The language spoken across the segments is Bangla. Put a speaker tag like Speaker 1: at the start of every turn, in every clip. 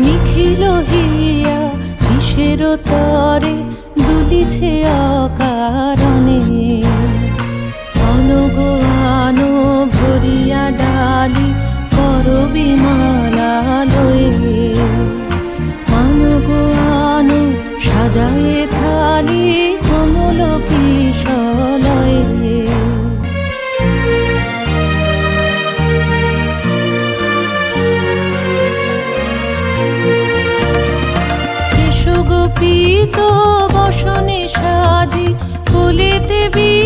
Speaker 1: নিখিল তরে দুলিছে অকারণে? অনুগানো ভরিয়া ডালি করবি মালা লয়ে। গোপিত বসনে সাজি কুলিতে বিনা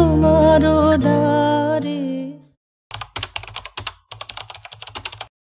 Speaker 1: body.